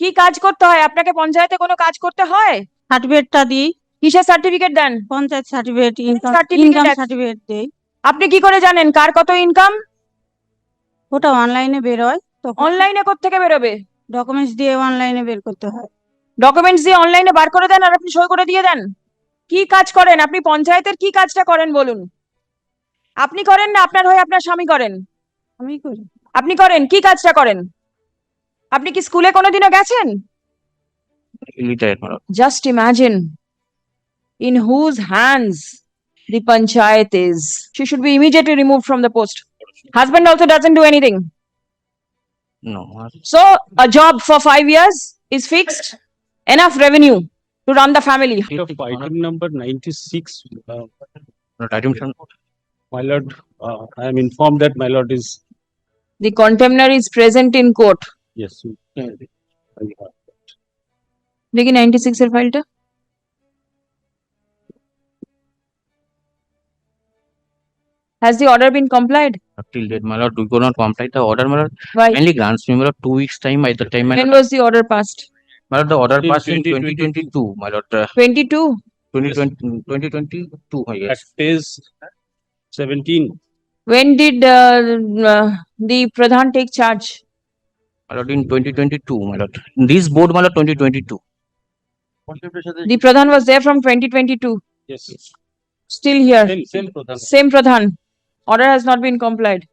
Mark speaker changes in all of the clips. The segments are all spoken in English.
Speaker 1: কি কাজ করতে হয়? আপনাকে পঞ্চায়েতে কোনো কাজ করতে হয়?
Speaker 2: সার্টিফিকেটটা দিই।
Speaker 1: কিসের সার্টিফিকেট দেন?
Speaker 2: Panchayat
Speaker 1: certificate
Speaker 2: income
Speaker 1: income
Speaker 2: certificate দেই।
Speaker 1: আপনি কি করে জানেন? কার কত ইনকাম
Speaker 2: ওটা অনলাইনে বের হয় তখন
Speaker 1: অনলাইনে থেকে বেরোবে?
Speaker 2: ডকুমেন্টস দিয়ে অনলাইনে বের করতে হয়।
Speaker 1: ডকুমেন্টস দিয়ে অনলাইনে বার করে দেন আর আপনি সই করে দিয়ে দেন? কি কাজ করেন? আপনি পঞ্চায়েতের কি কাজটা করেন বলুন? আপনি করেন না আপনার হয়ে আপনার স্বামী করেন?
Speaker 2: আমি করি।
Speaker 1: আপনি করেন কি কাজটা করেন? আপনি কি স্কুলে কোনোদিনও গেছেন
Speaker 3: retired, madam.
Speaker 1: just imagine in whose hands the panchayat is. She should be immediately removed from the post. Husband also doesn't do anything.
Speaker 3: No, madam.
Speaker 1: So a job for five years is fixed, enough revenue to run the family.
Speaker 4: of item number ninety-six, uh,
Speaker 3: Not item, sir.
Speaker 4: my lord, uh, I am informed that my lord is,
Speaker 1: The contemner is present in court.
Speaker 4: yes. you- uh,
Speaker 1: দেখি ninety six এর ফাইলটা Has the order been complied?
Speaker 3: Up Till date, my lord, we could not comply the order, my lord.
Speaker 1: Why?
Speaker 3: Mainly grants me, my lord, two weeks time by the time, my
Speaker 1: When
Speaker 3: lord,
Speaker 1: was the order passed?
Speaker 3: my lord, the order
Speaker 4: In
Speaker 3: passed in twenty
Speaker 4: 2022.
Speaker 3: twenty-two, my lord, uh,
Speaker 1: Twenty-two?
Speaker 3: twenty twenty, twenty twenty-two, oh,
Speaker 4: At
Speaker 3: yes.
Speaker 4: phase seventeen,
Speaker 1: When did uh, uh, the Pradhan take charge?
Speaker 3: My lord, in twenty twenty-two, my lord. This board, my lord, twenty twenty-two.
Speaker 1: The Pradhan was there from twenty twenty-two,
Speaker 4: yes,
Speaker 1: still here,
Speaker 4: same, same Pradhan.
Speaker 1: same Pradhan. Order has not been complied.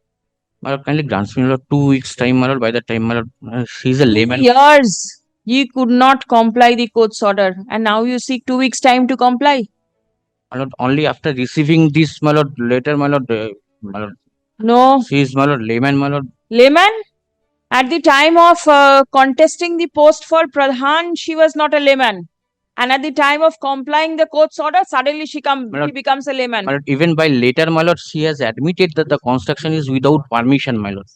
Speaker 3: My lord, kindly grants me, my lord, two weeks time, my lord, by the time, my lord, uh, she's a layman.
Speaker 1: Years, ye could not comply the court's order and now you seek two weeks' time to comply.
Speaker 3: My lord, only after receiving this, my lord, later, my lord, uh, my lord,
Speaker 1: No,
Speaker 3: she is, my lord, layman, my lord.
Speaker 1: layman, at the time of uh, contesting the post for Pradhan, she was not a layman. And at the time of complying the court's order, suddenly she come,
Speaker 3: Madam-
Speaker 1: she becomes a layman.
Speaker 3: My even by later, my lord, she has admitted that the construction is without permission, my lord.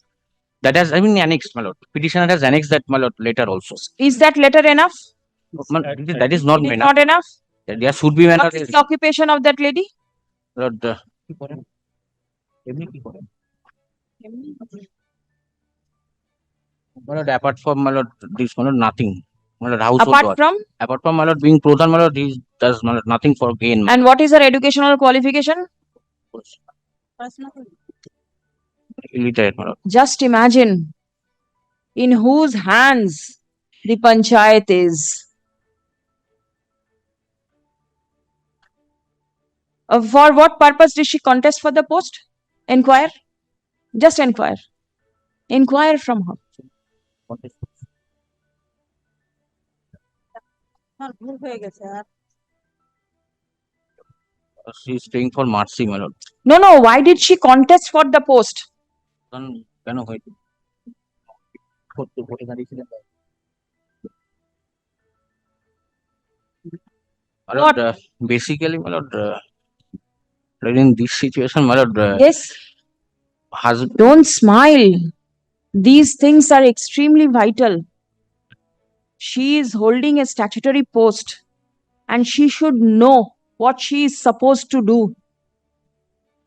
Speaker 3: That has, I mean, annexed, my lord. Petitioner has annexed that, my lord, later also.
Speaker 1: Is that letter enough?
Speaker 3: My-
Speaker 4: At-
Speaker 3: That is not,
Speaker 1: It is
Speaker 3: my
Speaker 1: not enough?
Speaker 3: There should be, my
Speaker 1: What the occupation of that lady?
Speaker 3: lord, uh, my lord, apart from, my lord, this, my lord, nothing. My lord, household
Speaker 1: Apart
Speaker 3: work.
Speaker 1: from,
Speaker 3: Apart from, my lord, being prodhan, my lord, he does, my lord, nothing for gain.
Speaker 1: and what is her educational qualification?
Speaker 3: Illiterate, my lord.
Speaker 1: Just imagine in whose hands the panchayat is. Uh, for what purpose did she contest for the post? Inquire. Just inquire. Inquire from her.
Speaker 2: আমার ভুল হয়ে গেছে আর
Speaker 3: She is staying for mercy, my lord.
Speaker 1: No, no, why did she contest for the post?
Speaker 3: কারণ কেন হয়েছে করতে ভোটে দাঁড়িয়েছিলেন My lord, uh, basically, my lord, uh, in this situation, my lord, uh,
Speaker 1: Yes,
Speaker 3: husband,
Speaker 1: don't smile. These things are extremely vital. She is holding a statutory post and she should know what she is supposed to do.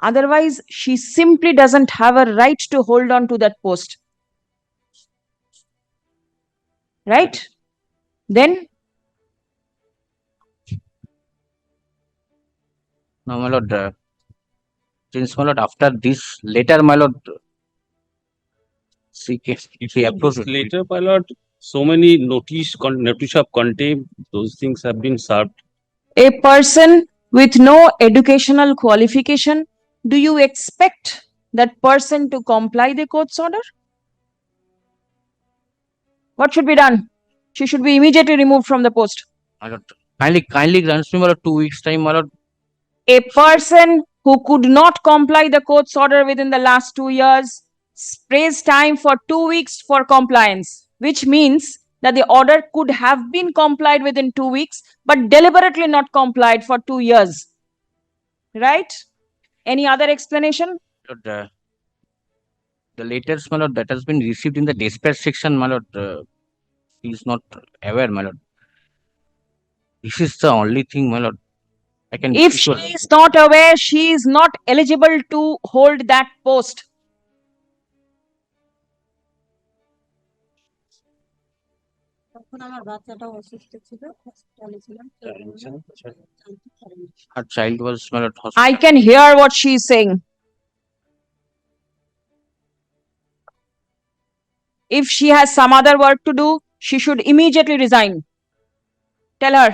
Speaker 1: Otherwise, she simply doesn't have a right to hold on to that post. Right? Then,
Speaker 3: no, my lord, uh, since my lord, after this letter, my lord, she, ca- she approached.
Speaker 4: Later, my lord, so many notice, con- notice of contempt, those things have been served.
Speaker 1: a person with no educational qualification, do you expect that person to comply the court's order? What should be done? She should be immediately removed from the post.
Speaker 3: My lord, kindly, kindly grant me, my lord, two weeks time, my lord,
Speaker 1: A person who could not comply the court's order within the last two years sprays time for two weeks for compliance, which means that the order could have been complied within two weeks, but deliberately not complied for two years. Right? Any other explanation?
Speaker 3: uh, the letters, my lord, that has been received in the dispatch section, my lord, uh, he is not aware, my lord. This is the only thing, my lord. I can.
Speaker 1: If she is not aware, she is not eligible to hold that post.
Speaker 2: তখন আমার বাচ্চাটা অসুস্থ ছিল হসপিটালে ছিলাম তো ওই জন্য জানতে পারিনি।
Speaker 3: Her child was my lord
Speaker 1: I
Speaker 3: hospital.
Speaker 1: can hear what she is saying. If she has some other work to do, she should immediately resign. Tell her.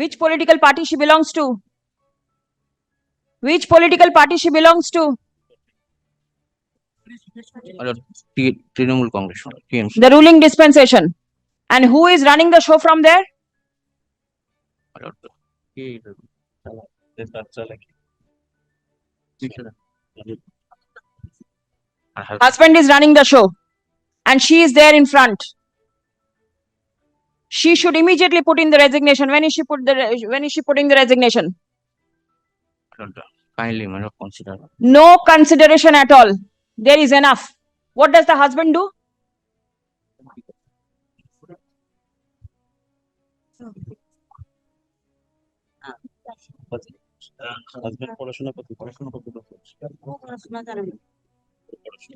Speaker 1: Which political party she belongs to? Which political party she belongs to?
Speaker 3: My lord, T- Trinamool Congress, TMC.
Speaker 1: The ruling dispensation. And who is running the show from there?
Speaker 3: my lord. Her husband,
Speaker 1: husband is running the show and she is there in front she should immediately put in the resignation when is she put the when is she putting the resignation
Speaker 3: kindly, consider.
Speaker 1: no consideration at all there is enough. What does the husband do?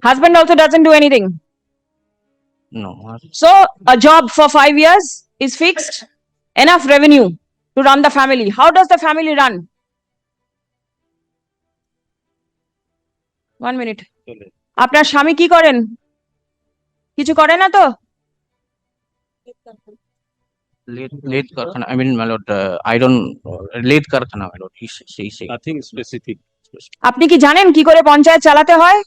Speaker 1: Husband also doesn't do anything.
Speaker 3: No.
Speaker 1: So a job for five years is fixed, enough revenue to run the family. How does the family run? One minute.
Speaker 4: চলে।
Speaker 1: আপনার স্বামী কি করেন? কিছু করে না তো?
Speaker 3: my lord, uh, uh.
Speaker 4: Nothing specific
Speaker 1: আপনি কি জানেন কি করে পঞ্চায়েত চালাতে হয়?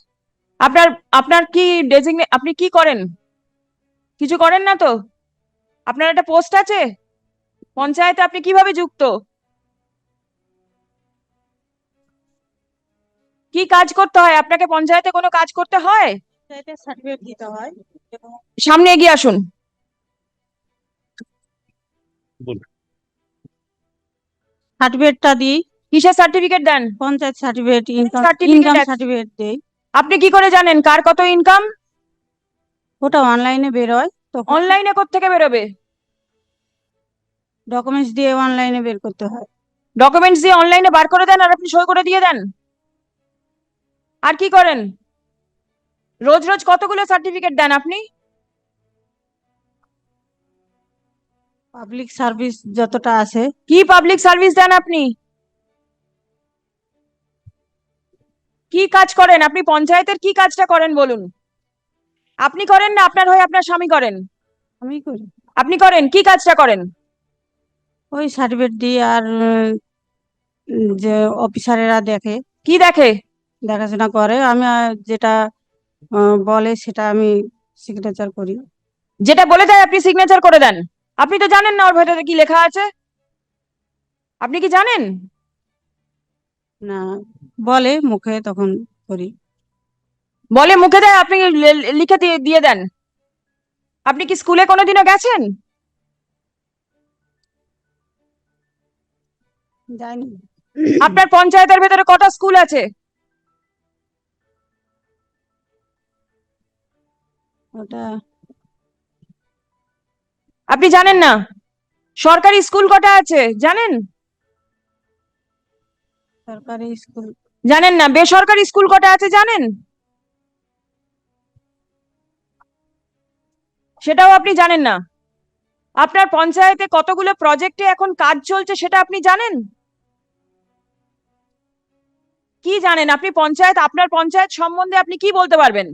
Speaker 1: আপনার আপনার কি ডেজিগনে আপনি কি করেন? কিছু করেন না তো? আপনার একটা পোস্ট আছে? পঞ্চায়েতে আপনি কীভাবে যুক্ত? কি কাজ করতে হয়? আপনাকে পঞ্চায়েতে কোনো কাজ করতে হয়?
Speaker 2: সার্টিফিকেট দিতে হয়।
Speaker 1: সামনে এগিয়ে আসুন।
Speaker 2: সার্টিফিকেটটা দিই।
Speaker 1: কিসের সার্টিফিকেট দেন?
Speaker 2: পঞ্চায়েত সার্টিফিকেট ইনকাম সার্টিফিকেট দেই।
Speaker 1: আপনি কি করে জানেন? কার কত ইনকাম?
Speaker 2: ওটা অনলাইনে বেরোয় তখন।
Speaker 1: অনলাইনে থেকে বেরোবে?
Speaker 2: ডকুমেন্টস দিয়ে অনলাইনে বের করতে হয়।
Speaker 1: ডকুমেন্টস দিয়ে অনলাইনে বার করে দেন আর আপনি সই করে দিয়ে দেন? আর কি করেন? রোজ রোজ কতগুলো সার্টিফিকেট দেন আপনি?
Speaker 2: পাবলিক সার্ভিস যতটা আছে।
Speaker 1: কি পাবলিক সার্ভিস দেন আপনি? কি কাজ করেন? আপনি পঞ্চায়েতের কি কাজটা করেন বলুন। আপনি করেন না আপনার হয়ে আপনার স্বামী করেন?
Speaker 2: আমি করি।
Speaker 1: আপনি করেন কি কাজটা করেন?
Speaker 2: ওই সার্টিফিকেট দিয়ে আর যে অফিসারেরা দেখে।
Speaker 1: কি দেখে?
Speaker 2: দেখাশোনা করে। আমি যেটা বলে সেটা আমি সিগনেচার করি।
Speaker 1: যেটা বলে দেয় আপনি সিগনেচার করে দেন। আপনি তো জানেন না ওর ভেতরে কি লেখা আছে। আপনি কি জানেন?
Speaker 2: না বলে মুখে তখন করি।
Speaker 1: বলে মুখে দেয় আপনি লিখে দিয়ে দেন। আপনি কি স্কুলে কোনোদিনও গেছেন? আপনার পঞ্চায়েতের ভেতরে কটা স্কুল আছে?
Speaker 2: ওটা।
Speaker 1: আপনি জানেন না? সরকারি স্কুল কটা আছে? জানেন?
Speaker 2: সরকারি স্কুল।
Speaker 1: জানেন না? বেসরকারি স্কুল কটা আছে জানেন? সেটাও আপনি জানেন না। আপনার পঞ্চায়েতে কতগুলো প্রজেক্টে এখন কাজ চলছে সেটা আপনি জানেন? কি জানেন? আপনি পঞ্চায়েত আপনার পঞ্চায়েত সম্বন্ধে আপনি কি বলতে পারবেন?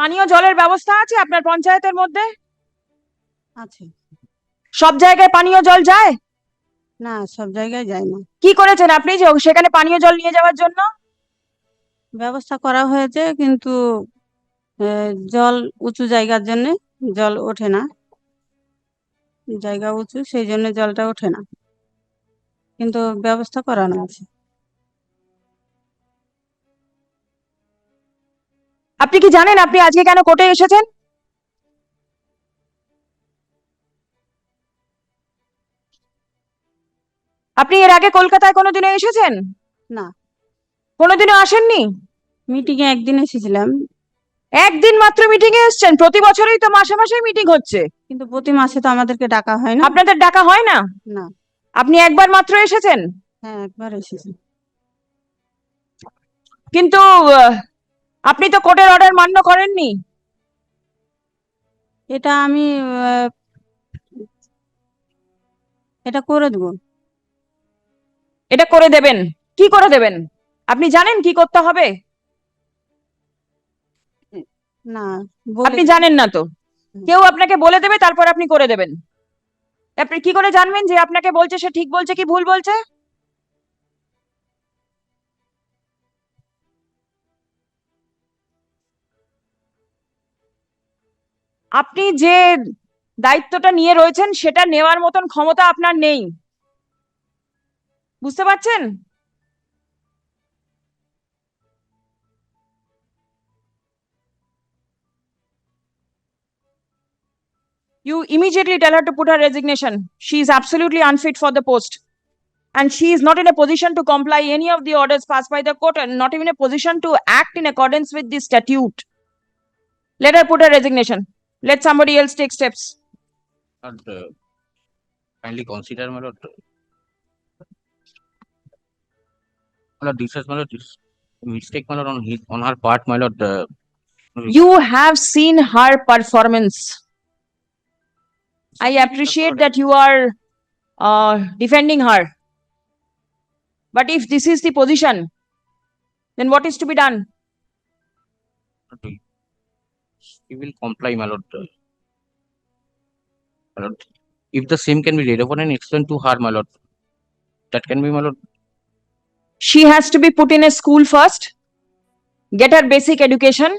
Speaker 1: পানীয় জলের ব্যবস্থা আছে আপনার পঞ্চায়েতের মধ্যে?
Speaker 2: আছে।
Speaker 1: সব জায়গায় পানীয় জল যায়?
Speaker 2: না সব জায়গায় যায় না।
Speaker 1: কি করেছেন আপনি যে সেখানে পানীয় জল নিয়ে যাওয়ার জন্য?
Speaker 2: ব্যবস্থা করা হয়েছে কিন্তু জল উঁচু জায়গার জন্য জল ওঠে না। জায়গা উঁচু সেই জন্য জলটা ওঠে না। কিন্তু ব্যবস্থা করানো আছে।
Speaker 1: আপনি কি জানেন আপনি আজকে কেন কোর্টে এসেছেন? আপনি এর আগে কলকাতায় কোনোদিনও এসেছেন?
Speaker 2: না।
Speaker 1: কোনোদিনও আসেননি?
Speaker 2: মিটিং এ একদিন এসেছিলাম।
Speaker 1: একদিন মাত্র মিটিং এ এসেছেন? প্রতি বছরই তো মাসে মাসে মিটিং হচ্ছে।
Speaker 2: কিন্তু প্রতি মাসে তো আমাদেরকে ডাকা হয় না।
Speaker 1: আপনাদের ডাকা হয় না?
Speaker 2: না।
Speaker 1: আপনি একবার মাত্র এসেছেন?
Speaker 2: হ্যাঁ একবার এসেছি।
Speaker 1: কিন্তু আপনি তো কোর্টের অর্ডার মান্য করেননি।
Speaker 2: এটা আমি এটা করে দেবো।
Speaker 1: এটা করে দেবেন। কি করে দেবেন? আপনি জানেন কি করতে হবে?
Speaker 2: না
Speaker 1: আপনি জানেন না তো। কেউ আপনাকে বলে দেবে তারপর আপনি করে দেবেন। আপনি কি করে জানবেন যে আপনাকে বলছে সে ঠিক বলছে কি ভুল বলছে? আপনি যে দায়িত্বটা নিয়ে রয়েছেন সেটা নেওয়ার মতন ক্ষমতা আপনার নেই বুঝতে পারছেন You immediately tell her to put her resignation. She is absolutely unfit for the post. And she is not in a position to comply any of the orders passed by the court and not even a position to act in accordance with the statute. Let her put her resignation. Let somebody else take steps.
Speaker 3: Lord, uh, kindly consider, my lord. My lord, this is, my lord, this mistake, my lord, on his, on her part, my lord. Uh,
Speaker 1: You have seen her performance. I appreciate that you are uh, defending her. But if this is the position, then what is to be done?
Speaker 3: He will comply, my lord. My lord, if the same can be read upon and explained to her, my lord, that can be, my lord.
Speaker 1: She has to be put in a school first, get her basic education,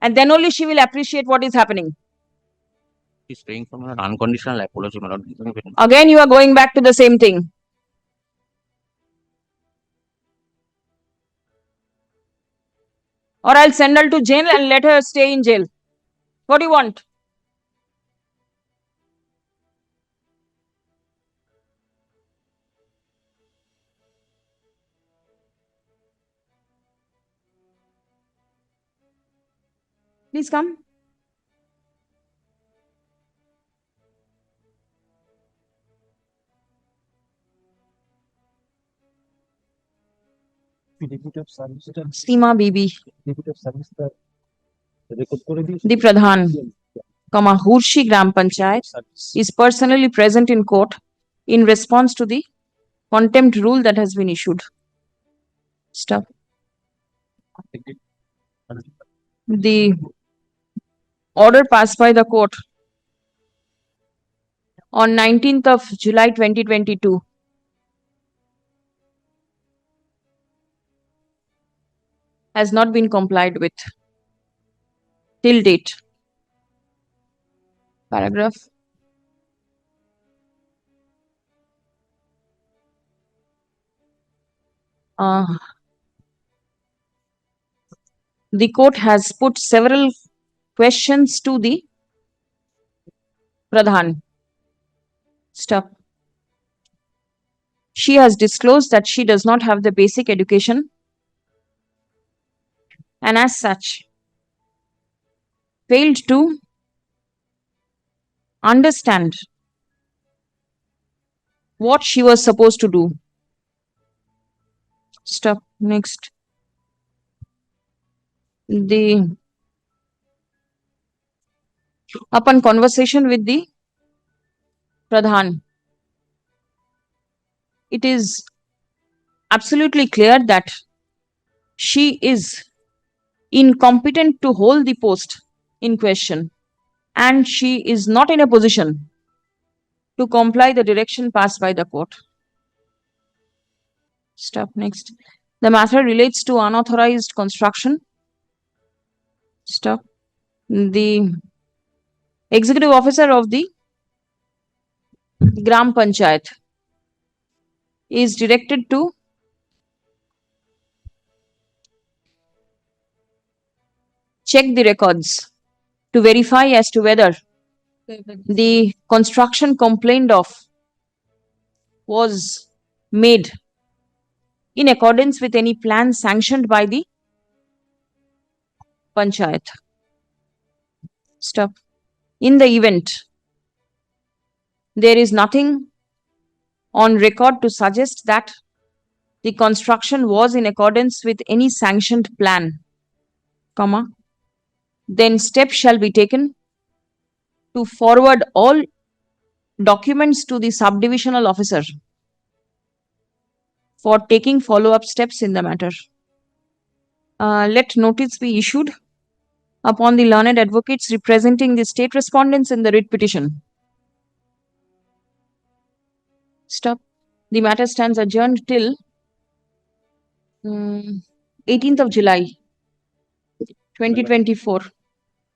Speaker 1: and then only she will appreciate what is happening.
Speaker 3: He's praying for my unconditional apology, my lord.
Speaker 1: Again, you are going back to the same thing. Or I'll send her to jail and let her stay in jail. What do you want? Please come.
Speaker 4: Deputy of Solicitor.
Speaker 1: Seema Bibi.
Speaker 4: Deputy of Solicitor
Speaker 1: the Pradhan, comma, Hurshi Gram Panchayat is personally present in court in response to the contempt rule that has been issued. Stop. The order passed by the court on nineteenth of July twenty twenty-two has not been complied with till date. Paragraph Uh, the court has put several questions to the Pradhan. Stop. She has disclosed that she does not have the basic education and as such failed to understand what she was supposed to do. Stop. Next. The upon conversation with the Pradhan, it is absolutely clear that she is incompetent to hold the post in question and she is not in a position to comply the direction passed by the court. Stop next. The matter relates to unauthorized construction. Stop. The executive officer of the Gram Panchayat is directed to check the records to verify as to whether the construction complained of was made in accordance with any plan sanctioned by the panchayat. Stop. In the event, there is nothing on record to suggest that the construction was in accordance with any sanctioned plan, comma, then steps shall be taken to forward all documents to the subdivisional officer for taking follow-up steps in the matter. Uh, let notice be issued upon the learned advocates representing the state respondents in the writ petition. Stop. The matter stands adjourned till mm, 18th of July, 2024.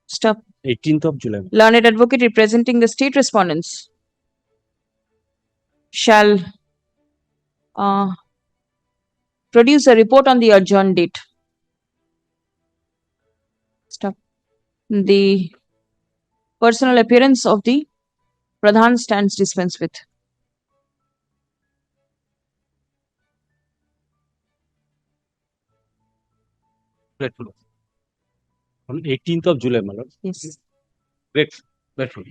Speaker 1: Stop.
Speaker 4: Eighteenth of July.
Speaker 1: Learned advocate representing the state respondents shall uh, produce a report on the adjourned date. Stop. The personal appearance of the Pradhan stands dispensed with.
Speaker 3: Grateful.
Speaker 4: On eighteenth of July, my lord.
Speaker 1: Yes.
Speaker 3: Grateful. Grateful.